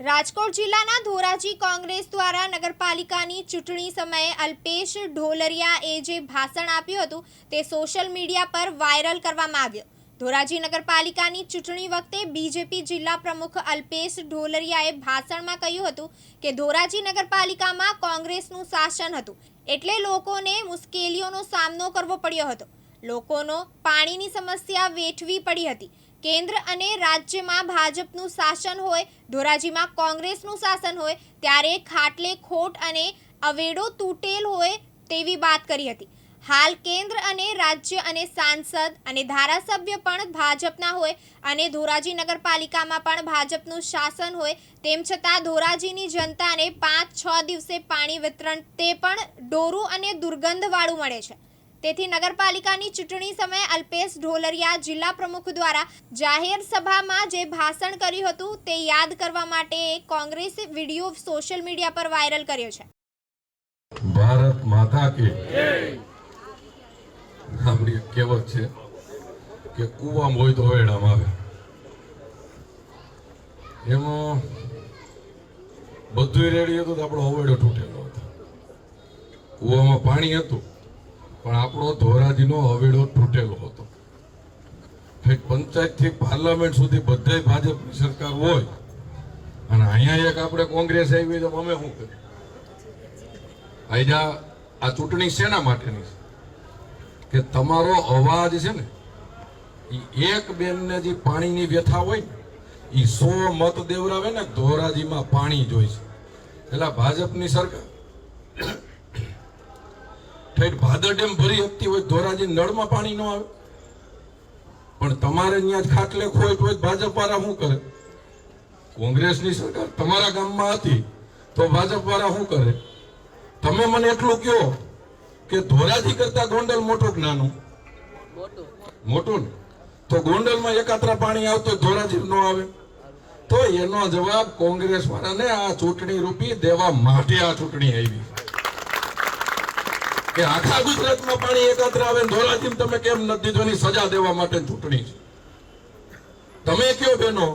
રાજકોટ જિલ્લાના ધોરાજી કોંગ્રેસ દ્વારા નગરપાલિકાની ચૂંટણી સમયે અલ્પેશ ઢોલરિયાએ જે ભાષણ આપ્યું હતું તે સોશિયલ મીડિયા પર વાયરલ કરવામાં આવ્યું. ધોરાજી નગરપાલિકાની ચૂંટણી વખતે બીજેપી જિલ્લા પ્રમુખ અલ્પેશ ઢોલરિયાએ ભાષણમાં કહ્યું હતું કે ધોરાજી નગરપાલિકામાં કોંગ્રેસનું શાસન હતું એટલે લોકોને મુશ્કેલીઓનો સામનો કરવો પડ્યો હતો. લોકોનો પાણીની સમસ્યા વેઠવી પડી હતી. કેન્દ્ર અને રાજ્યમાં ભાજપનું શાસન હોય, ધોરાજીમાં કોંગ્રેસનું શાસન હોય, ત્યારે ખાટલે ખોટ અને અવેડો તૂટેલ હોય તેવી વાત કરી હતી. હાલ કેન્દ્ર અને રાજ્ય અને સાંસદ અને ધારાસભ્ય પણ ભાજપના હોય અને ધોરાજી નગરપાલિકામાં પણ ભાજપનું શાસન હોય, તેમ છતાં ધોરાજીની જનતાને પાંચ છ દિવસે પાણી વિતરણ તે પણ ડોરું અને દુર્ગંધવાળું મળે છે. તેથી નગરપાલિકાની ચૂંટણી સમયે અલ્પેશ ઢોલરિયા જિલ્લા પ્રમુખ દ્વારા જાહેર સભામાં જે ભાષણ કર્યું હતું તે યાદ કરવા માટે કોંગ્રેસ વીડિયો સોશિયલ મીડિયા પર વાયરલ કર્યો છે. ભારત માતા કે આપણી કહેવત છે કે કૂવામાં હોય તો હવેડામાં આવે. એમાં બધું રેડી હતું તો આપણો હવેડો તૂટેલો હતો. કૂવામાં પાણી હતું. પણ આપણો ધોરાજીનો હવેડો તૂટેલો હતો. પંચાયતથી પાર્લામેન્ટ સુધી બધાય ભાજપની સરકાર હોય, અને અહીંયા એક આપણે કોંગ્રેસ આવી તો અમે શું કરીએ? આયજા આ ચૂંટણી શેના માટેની છે? કે તમારો અવાજ છે ને, એ એક બેનને જે પાણીની વ્યથા હોય ને, એ સો મત દેવરાવે ને ધોરાજીમાં પાણી જોઈશે એટલે ભાજપની સરકાર ઠેઠ ભાદર ડેમ ભરી શકતી હોય ધોરાજી નળમાં પાણી ન આવે. પણ તમારે ત્યાં ખાટલે ખોય તો ભાજપ વાળા શું કરે? કોંગ્રેસની સરકાર તમારા ગામમાં હતી તો ભાજપ વાળા શું કરે? તમે મને એટલું કહો કે ધોરાજી કરતા ગોંડલ મોટું કે નાનું? મોટું ને? તો ગોંડલમાં એકાત્રા પાણી આવતો ધોરાજી ન આવે. તો એનો જવાબ કોંગ્રેસ વાળાને આ ચૂંટણી રૂપી દેવા માટે આ ચૂંટણી આવી. કે આખા ગુજરાતમાં પાણી એકાત્ર આવે ને તમે કેમ નથી દીધો સજા દેવા માટે ચૂંટણી છે? તમે કયો બેનો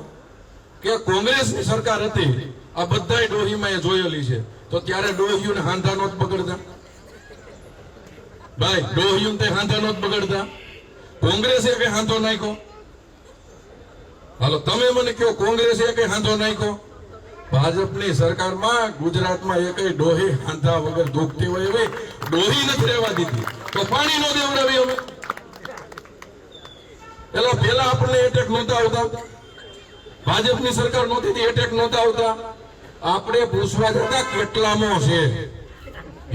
કે કોંગ્રેસની સરકાર હતી, આ બધાય ડોહીમાં એ જોયેલી છે. તો ત્યારે ડોહીઓને હાંધા નોત બગડતા? ભાઈ, ડોહીઓને તે હાંધા નોત બગડતા? કોંગ્રેસે કઈ હાંધો નાખ્યો? હાલો, તમે મને કહો કોંગ્રેસે કઈ હાંધો નાખ્યો? ભાજપની સરકારમાં ગુજરાતમાં એકય ડોહી હાંધા વગર દુખતી હોય એવી ડોહી નથી રહેવા દીધી. તો પાણી નો દેવડાવી અમે એટલે પેલા આપણને એટેક નહોતા આવતા. ભાજપની સરકાર નહોતી એટેક નહોતા આવતા. આપણે પૂછવા જતા કેટલામો છે.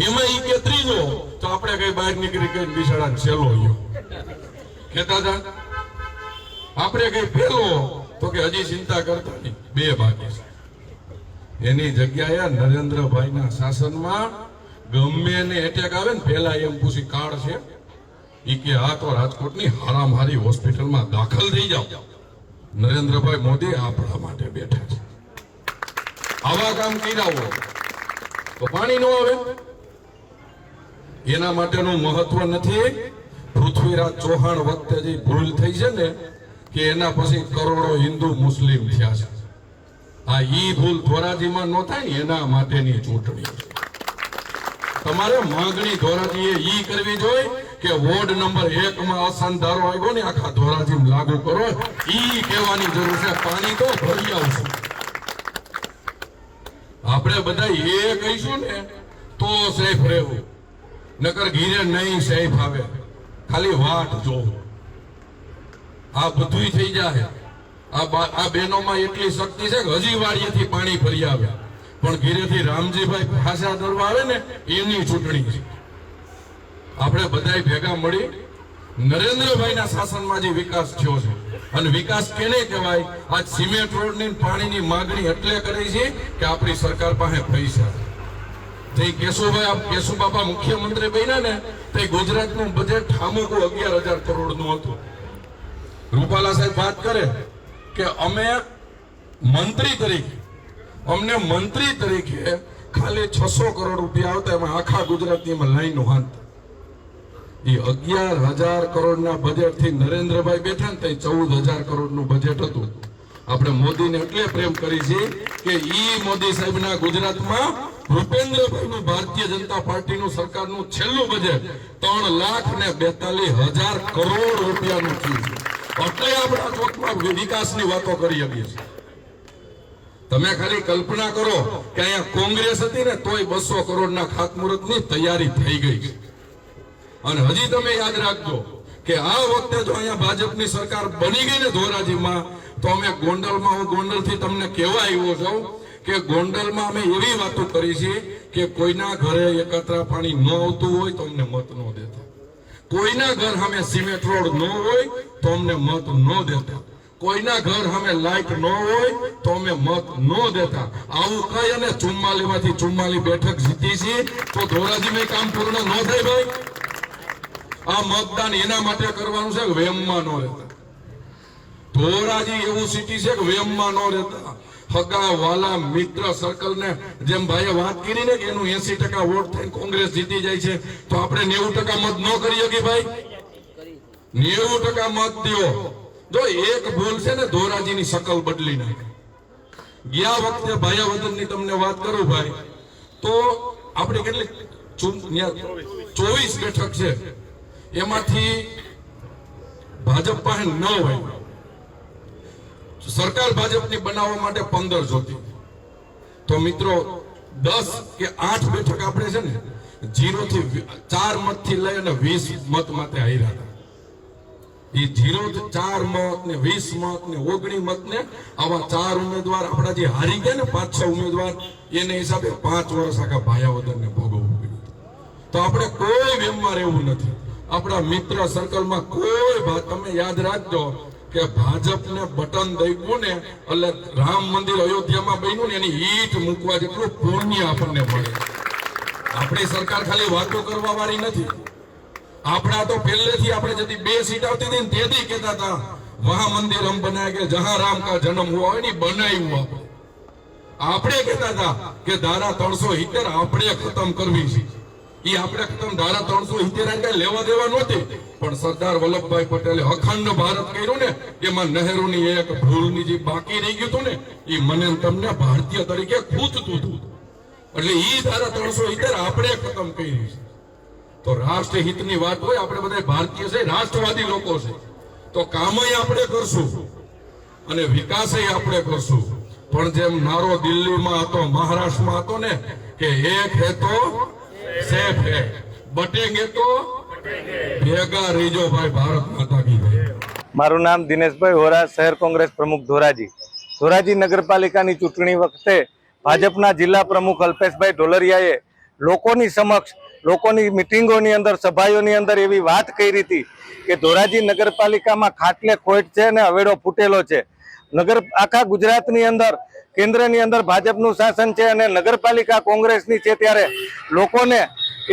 એમાં ઈ કે ત્રીજો. તો આપણે કઈ બહાર નીકળી કઈ બિસાડા છેલ્લો ગયો. કેતા હતા, આપણે કઈ પેલો તો કે, હજી ચિંતા કરતા નહીં. બે બાકી છે. એની જગ્યાએ નરેન્દ્રભાઈના શાસનમાં ગમે એને એટેક આવે ને પેલા એમ પૂછી કાળ છે. ઈ કે, આ તો રાજકોટની હારામારી હોસ્પિટલમાં દાખલ થઈ જાઓ. નરેન્દ્રભાઈ મોદી આપણા માટે બેઠા છે. આવા કામ કર્યા હોય તો પાણી ન આવે. એના માટેનું મહત્વ નથી. પૃથ્વીરાજ ચૌહાણ વખતે જે ભૂલ થઈ છે ને, કે એના પછી કરોડો હિન્દુ મુસ્લિમ થયા છે. આ ઈ ભૂલ ધોરાજીમાં ન થાય, એના માટેની ચૂંટણી. તમારે માંગણી ધોરાજીએ ઈ કરવી જોઈએ કે વોર્ડ નંબર એક માં અસંધારો આવ્યો ને આખા ધોરાજી લાગુ કરો, ઈ કહેવાની જરૂર છે. પાણી તો ભરી આવશે. આપણે બધા એ કહીશું ને, તો સેફ રહેવું. નકર ઘીરે નહીં સેફ આવે. ખાલી વાટ જો આ બધું થઈ જાય આ બહેનોમાં એટલી શક્તિ છે કે હજી વાડીએથી પાણી ફરી આવે. પણ ઘીરેથી રામજીભાઈ ભાષા ધરવા આવે ને, એની ચૂંટણી છે. આપણે બધાય ભેગા મળી નરેન્દ્રભાઈના શાસનમાં જે વિકાસ થયો છે. અને વિકાસ કેને કહેવાય? આ સિમેન્ટ રોડની પાણીની માગણી એટલે કરી છે કે આપણી સરકાર પાસે પૈસા. તે કેશુભાઈ આપ કેશુ બાપા મુખ્યમંત્રી બન્યા ને, તે ગુજરાતનું બજેટ ઠામુકું અગિયાર હજાર કરોડનું હતું. રૂપાલા સાહેબ વાત કરે? કે અમે મંત્રી તરીકે, અમને મંત્રી તરીકે ખાલી છસો કરોડ રૂપિયા આવતા, એમાં આખા ગુજરાતની એમાં લાઈનો હાંત. એ અગિયાર હજાર કરોડના બજેટથી નરેન્દ્રભાઈ બેઠા ને ચૌદ હજાર કરોડનું બજેટ હતું. આપણે મોદીને એટલે પ્રેમ કરી છે કે ઈ મોદી સાહેબના ગુજરાતમાં ભૂપેન્દ્રભાઈનું ભારતીય જનતા પાર્ટીનું સરકારનું છેલ્લું બજેટ ત્રણ લાખ ને બેતાલીસ હજાર કરોડ રૂપિયાનું થયું. છે એટલે વિકાસની વાતો કરી શકીએ છીએ. તમે ખાલી કલ્પના કરો કે અહીંયા કોંગ્રેસ હતી ને તોય બસો કરોડના ખાતમુહૂર્તની તૈયારી થઈ ગઈ અને હજી તમે યાદ રાખજો કે આ વખતે જો અહીંયા ભાજપની સરકાર બની ગઈ ને ધોરાજીમાં, તો અમે ગોંડલમાં, હું ગોંડલથી તમને કહેવા આવ્યો છું કે ગોંડલમાં અમે એવી વાતો કરી છે કે કોઈના ઘરે એકત્ર પાણી ન આવતું હોય તો અમને મત ન દેતા. કોઈના ઘર અમે સિમેન્ટ રોડ ન હોય તો અમને મત ન દેતા. કોઈના ઘર અમે લાઈટ ન હોય તો અમે મત ન દેતા. આવું કઈ અને ચુમ્માલી માંથી ચુમ્માલી બેઠક જીતી છે તો ધોરાજીમાં કામ પૂર્ણ ન થાય ભાઈ. આ મતદાન એના માટે કરવાનું છે કે વેમમાં ન રહેતા. ધોરાજી એવું સિટી છે કે વેમમાં ન રહેતા. હગા વાલા મિત્ર સર્કલ ને જેમ ભાઈએ વાત કરી ને કે એનું એસી ટકા વોટ થઈને કોંગ્રેસ જીતી જાય છે, તો આપણે નેવું ટકા મત ન કરી શકીએ ભાઈ? નેવું ટકા મત દો જો એક ભૂલ છે ને ધોરાજીની શકલ બદલી નાખે. ગયા વખતે ભાયાવદનની તમને વાત કરું ભાઈ, તો આપણે કેટલી ચોવીસ બેઠક છે. એમાંથી ભાજપ પાસે ન હોય. સરકાર ભાજપની બનાવવા માટે પંદર જોતી તો મિત્રો, દસ કે આઠ બેઠક આપણે છે ને જીરો થી ચાર મતથી લઈ અને વીસ મત માટે હાર્યા હતા. એ જીરો ચાર મત ને વીસ મત ને ઓગણી મત ને આવા ચાર ઉમેદવાર આપણા જે હારી ગયા ને પાંચ છ ઉમેદવાર, એને હિસાબે પાંચ વર્ષ આખા ભાયાવદર ને ભોગવવું પડ્યું. તો આપણે કોઈ વેમમાં રહેવું નથી. આપણા મિત્ર સર્કલમાં કોઈ તમે યાદ રાખજો કે ભાજપને બટન દઈવું ને, એટલે રામ મંદિર અયોધ્યામાં બન્યું ને, એની ઈટ મૂકવા જેટલું પુણ્ય આપણને મળે. આપણી સરકાર ખાલી વાતો કરવા વાળી નથી. આપણા તો પહેલેથી આપણે જતી બે સીટ આવતી હતી ને તેથી કહેતા હતા, વહા મંદિર હમ બનાય કે જહાં રામ કા જન્મ હુઆ હોય ને બનાવ્યું આપણે. આપણે કહેતા હતા કે ધારા ત્રણસો આપણે ખતમ કરવી છે. એ આપણે ખતમ ધારા ત્રણસો સિત્તેર કઈ લેવા દેવા નહોતી. પણ સરદાર વલ્લભભાઈ પટેલે અખંડ ભારત કર્યું ને, એમાં નહેરુની એક ભૂલની જે બાકી રહી ગયું ને, એ મને તમને ભારતીય તરીકે ખૂંચતું હતું. એટલે ઈ ધારા ત્રણસો સિત્તેર આપણે ખતમ કરી છે. તો રાષ્ટ્ર હિતની વાત હોય, આપણે બધા ભારતીય છે, રાષ્ટ્રવાદી લોકો છે. તો કામય આપણે કરશું અને વિકાસય આપણે કરશું. પણ જેમ નારો દિલ્હીમાં હતો, મહારાષ્ટ્રમાં હતો ને, કે એક હે તો સેફ હે, બટેંગે તો મારું નામ દિનેશભાઈ હોરા શહેર કોંગ્રેસ પ્રમુખ ધોરાજી. ધોરાજી નગરપાલિકાની ચૂંટણી વખતે ભાજપના જિલ્લા પ્રમુખ અલ્પેશભાઈ ઢોલરિયાએ લોકોની સમક્ષ, લોકોની મિટિંગોની અંદર, સભાઓની અંદર એવી વાત કરી હતી કે ધોરાજી નગરપાલિકામાં ખાટલે ખોટ છે અને અવેડો ફૂટેલો છે. નગર, આખા ગુજરાતની અંદર, કેન્દ્રની અંદર ભાજપનું શાસન છે અને નગરપાલિકા કોંગ્રેસની છે ત્યારે લોકોને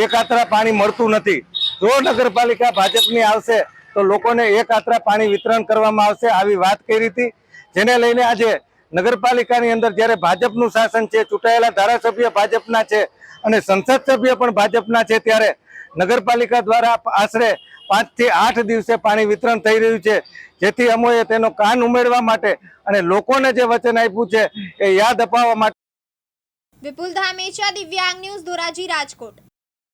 એકાત્રા પાણી મળતું નથી. જો નગરપાલિકા ભાજપની આવશે, તો લોકોને એક આતરા પાણી વિતરણ કરવામાં આવશે આવી વાત કરી હતી. જેને લઈને આજે નગરપાલિકાની અંદર જ્યારે ભાજપનું શાસન છે, ચૂંટાયેલા ધારાસભ્ય ભાજપના છે અને સંસદ સભ્ય પણ ભાજપના છે, ત્યારે નગરપાલિકા દ્વારા આશરે પાંચથી આઠ દિવસે પાણી વિતરણ થઈ રહ્યું છે. જેથી અમોએ તેનો કાન ઉમેરવા માટે અને લોકોને જે વચન આપ્યું છે, એ યાદ અપાવવા માટે વિપુલ ધામેચા, દિવ્યાંગ ન્યૂઝ ધોરાજી રાજકોટ.